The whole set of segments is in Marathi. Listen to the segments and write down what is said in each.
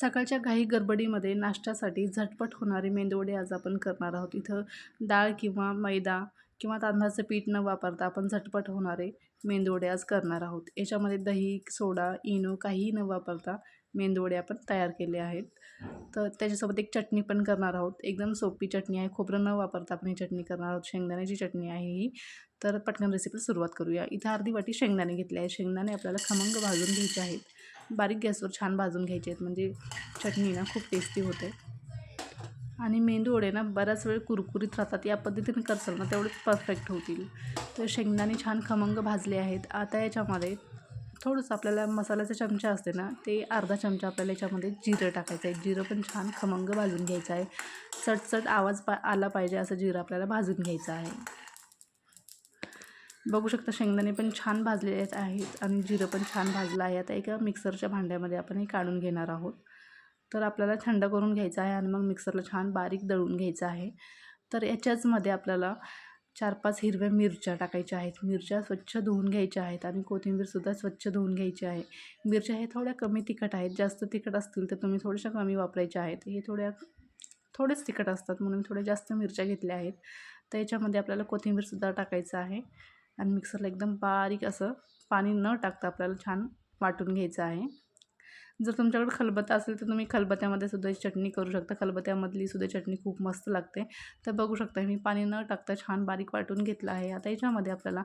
सकाळच्या घाई गडबडीमध्ये नाश्त्यासाठी झटपट होणारे मेंदवडे आज आपण करणार आहोत. इथं डाळ किंवा मैदा किंवा तांदळाचं पीठ न वापरता आपण झटपट होणारे मेंदवडे आज करणार आहोत. याच्यामध्ये दही सोडा इनो काहीही न वापरता मेंदवडे आपण तयार केले आहेत. तर त्याच्यासोबत एक चटणी पण करणार आहोत. एकदम सोपी चटणी आहे. खोबरं न वापरता आपण ही चटणी करणार आहोत. शेंगदाण्याची चटणी आहे ही. तर पटकन रेसिपी सुरुवात करूया. इथं अर्धी वाटी शेंगदाणे घेतले आहे शेंगदाणे आपल्याला खमंग भाजून घ्यायचे आहेत. बारीक गॅसवर छान भाजून घ्यायचे आहेत. म्हणजे चटणी ना खूप टेस्टी होते. आणि मेंदू वडे ना बऱ्याच वेळ कुरकुरीत राहतात. या पद्धतीने करसाल ना तेवढेच परफेक्ट होतील. तर शेंगदाणे छान खमंग भाजले आहेत. आता याच्यामध्ये थोडंसं आपल्याला मसाल्याचा चमचा असते ना ते अर्धा चमचा आपल्याला याच्यामध्ये जिरं टाकायचं आहे. जिरं पण छान खमंग भाजून घ्यायचं आहे. चटचट आवाज पा आला पाहिजे असं जिरं आपल्याला भाजून घ्यायचं आहे. बघू शकता शेंगदाणे पण छान भाजलेले आहेत आणि जिरं पण छान भाजलं आहे. आता एका मिक्सरच्या भांड्यामध्ये आपण हे काढून घेणार आहोत. तर आपल्याला थंड करून घ्यायचं आहे आणि मग मिक्सरला छान बारीक दळून घ्यायचं आहे. तर याच्याचमध्ये आपल्याला चार पाच हिरव्या मिरच्या टाकायच्या आहेत. मिरच्या स्वच्छ धुवून घ्यायच्या आहेत आणि कोथिंबीरसुद्धा स्वच्छ धुवून घ्यायची आहे. मिरच्या हे थोड्या कमी तिखट आहेत. जास्त तिखट असतील तर तुम्ही थोड्याशा कमी वापरायच्या आहेत. हे थोड्या थोडेच तिखट असतात म्हणून थोड्या जास्त मिरच्या घेतल्या आहेत. तर याच्यामध्ये आपल्याला कोथिंबीरसुद्धा टाकायचं आहे. आणि मिक्सरला एकदम बारीक असं पाणी न टाकता आपल्याला छान वाटून घ्यायचं आहे. जर तुमच्याकडे खलबत्ता असेल तर तुम्ही खलबत्त्यामध्ये सुद्धा ही चटणी करू शकता. खलबत्त्यामधली सुद्धा चटणी खूप मस्त लागते. तर बघू शकता मी पाणी न टाकता छान बारीक वाटून घेतलं आहे. आता याच्यामध्ये आपल्याला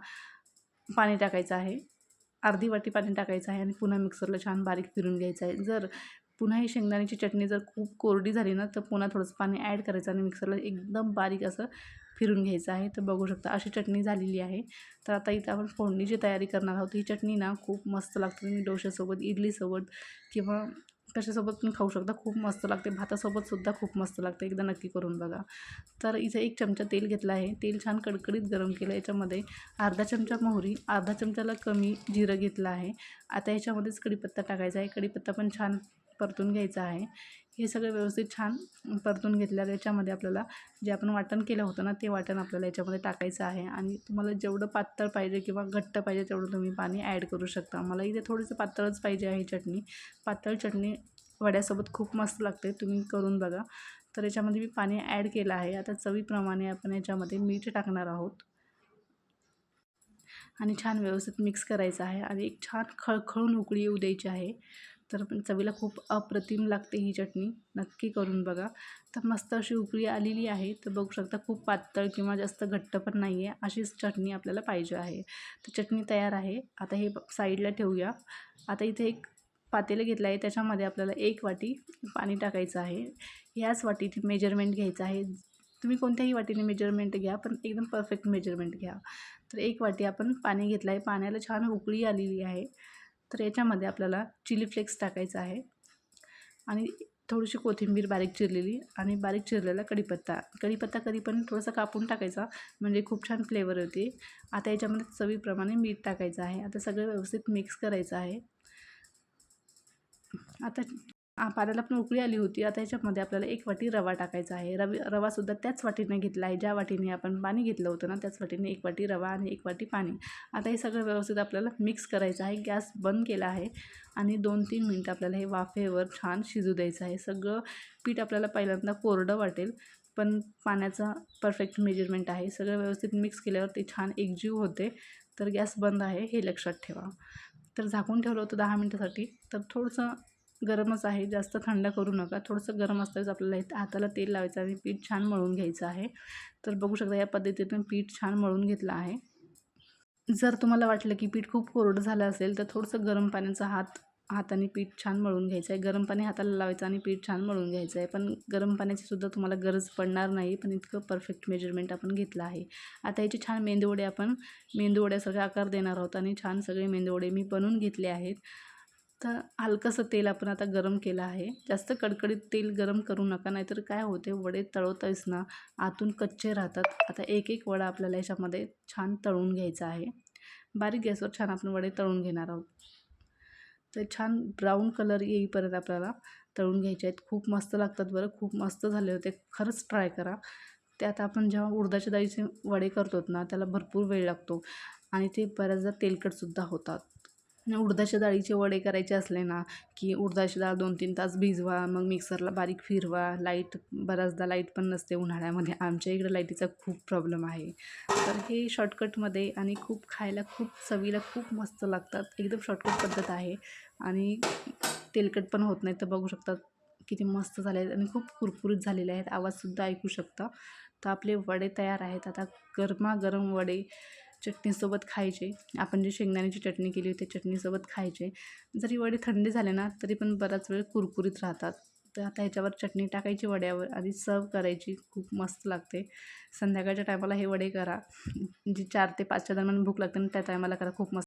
पाणी टाकायचं आहे. अर्धी वाटी पाणी टाकायचं आहे आणि पुन्हा मिक्सरला छान बारीक फिरून घ्यायचं आहे. जर पुन्हा ही शेंगदाण्याची चटणी जर खूप कोरडी झाली ना तर पुन्हा थोडंसं पाणी ॲड करायचं आणि मिक्सरला एकदम बारीक असं फिरून घ्यायचं आहे तर बघू शकता अशी चटणी झालेली आहे. तर आता इथं आपण फोडणीची तयारी करणार आहोत. ही चटणी ना खूप मस्त लागते. तुम्ही डोश्यासोबत इडलीसोबत किंवा कशासोबत पण खाऊ शकता. खूप मस्त लागते. भातासोबतसुद्धा खूप मस्त लागते. एकदा नक्की करून बघा. तर इथे एक चमचा तेल घेतला आहे. तेल छान कडकडीत गरम केलं याच्यामध्ये. अर्धा चमचा मोहरी अर्धा चमचाला कमी जिरं घेतलं आहे. आता याच्यामध्येच कढीपत्ता टाकायचा आहे. कढीपत्ता पण छान परतून घ्यायचा आहे. हे सगळं व्यवस्थित छान परतून घेतल्यावर याच्यामध्ये आपल्याला जे आपण वाटण केलं होतं ना ते वाटण आपल्याला याच्यामध्ये टाकायचं आहे. आणि तुम्हाला जेवढं पातळ पाहिजे किंवा घट्ट पाहिजे तेवढं तुम्ही पाणी ॲड करू शकता. मला इथे थोडंसं पातळच पाहिजे आहे चटणी. पातळ चटणी वड्यासोबत खूप मस्त लागते. तुम्ही करून बघा. तर याच्यामध्ये मी पाणी ॲड केलं आहे. आता चवीप्रमाणे आपण याच्यामध्ये मीठ टाकणार आहोत. आणि छान व्यवस्थित मिक्स करायचं आहे. आणि एक छान खळखळून उकळी येऊ द्यायची आहे. तर पण चवीला खूप अप्रतिम लागते ही चटणी. नक्की करून बघा. तर मस्त अशी उकळी आलेली आहे. तर बघू शकता खूप पातळ किंवा जास्त घट्ट पण नाही आहे अशीच चटणी आपल्याला पाहिजे आहे. तर चटणी तयार आहे. आता हे साईडला ठेवूया. आता इथे एक पातेलं घेतलं आहे. त्याच्यामध्ये आपल्याला एक वाटी पाणी टाकायचं आहे. ह्याच वाटीची मेजरमेंट घ्यायचं आहे. तुम्ही कोणत्याही वाटीने मेजरमेंट घ्या पण एकदम परफेक्ट मेजरमेंट घ्या. तर एक वाटी आपण पाणी घेतलं आहे. पाण्याला छान उकळी आलेली आहे. तर याच्यामध्ये आपल्याला चिली फ्लेक्स टाकायचा आहे. आणि थोडीशी कोथिंबीर बारीक चिरलेली आणि बारीक चिरलेला कढीपत्ता. कढीपत्ता कधी पण थोडासा कापून टाकायचा म्हणजे खूप छान फ्लेवर होते आता याच्यामध्ये चवीप्रमाणे मीठ टाकायचं आहे. आता सगळं व्यवस्थित मिक्स करायचं आहे. आता पाण्याला पण उकळी आली होती. आता याच्यामध्ये आपल्याला एक वाटी रवा टाकायचा आहे. रवी रवासुद्धा त्याच वाटीने घेतला आहे. ज्या वाटीने आपण पाणी घेतलं होतं ना त्याच वाटीने एक वाटी रवा आणि एक वाटी पाणी. आता हे सगळं व्यवस्थित आपल्याला मिक्स करायचं आहे. गॅस बंद केला आहे आणि दोन तीन मिनटं आपल्याला हे वाफेवर छान शिजू द्यायचं आहे. सगळं पीठ आपल्याला पहिल्यांदा कोरडं वाटेल पण पाण्याचा परफेक्ट मेजरमेंट आहे. सगळं व्यवस्थित मिक्स केल्यावर ते छान एकजीव होते. तर गॅस बंद आहे हे लक्षात ठेवा. तर झाकून ठेवलं होतं दहा मिनटासाठी. तर थोडंसं गरमच आहे जास्त थंड करू नका. थोडंसं गरम असताच आपल्याला हाताला तेल लावायचं आणि पीठ छान मळून घ्यायचं आहे. तर बघू शकता या पद्धतीतून पीठ छान मळून घेतलं आहे. जर तुम्हाला वाटलं की पीठ खूप कोरडं झालं असेल तर थोडंसं गरम पाण्याचा हात हाताने पीठ छान मळून घ्यायचं आहे. गरम पाणी हाताला लावायचं आणि पीठ छान मळून घ्यायचं आहे. पण गरम पाण्याची सुद्धा तुम्हाला गरज पडणार नाही पण इतकं परफेक्ट मेजरमेंट आपण घेतलं आहे. आता याचे छान मेंदूवडे आपण मेंदूवड्यासारखे आकार देणार आहोत आणि छान सगळे मेंदूवडे मी बनवून घेतले आहेत. तर हलकंसं तेल आपण आता गरम केलं आहे. जास्त कडकडीत तेल गरम करू नका नाहीतर काय होते वडे तळवताच ना आतून कच्चे राहतात. आता एक एक वडा आपल्याला याच्यामध्ये छान तळून घ्यायचा आहे. बारीक गॅसवर छान आपण वडे तळून घेणार आहोत. तर छान ब्राऊन कलर येईपर्यंत आपल्याला तळून घ्यायचे आहेत. खूप मस्त लागतात बरं खूप मस्त झाले होते. खरंच ट्राय करा. त्यात आपण जेव्हा उडदाच्या डाळीचे वडे करतो ना त्याला भरपूर वेळ लागतो आणि ते बऱ्याचदा तेलकटसुद्धा होतात. उडदाच्या डाळीचे वडे करायचे असले ना की उडदाची डाळ दोन तीन तास भिजवा मग मिक्सरला बारीक फिरवा. लाइट बऱ्याचदा लाइट पण नसते उन्हाळ्यामध्ये. आमच्या इकडं लाईटीचा खूप प्रॉब्लेम आहे. तर हे शॉर्टकटमध्ये आणि खूप खायला खूप चवीला खूप मस्त लागतात. एकदम शॉर्टकट पद्धत आहे. आणि तेलकट पण होत नाही. तर बघू शकतात किती मस्त झाले आहेत आणि खूप कुरकुरीत झालेले आहेत. आवाजसुद्धा ऐकू शकता. तर आपले वडे तयार आहेत. आता गरमागरम वडे चटणीसोबत खायचे. आपण जे शेंगदाण्याची चटणी केली होती चटणीसोबत खायचे. जरी वडे थंडी झाले ना तरी पण बराच वेळ कुरकुरीत राहतात. तर आता ह्याच्यावर चटणी टाकायची वड्यावर. आणि सर्व करायची. खूप मस्त लागते. संध्याकाळच्या टायमाला हे वडे करा. जी चार ते पाचच्या दरम्यान भूक लागते ना त्या टायमाला करा. खूप मस्त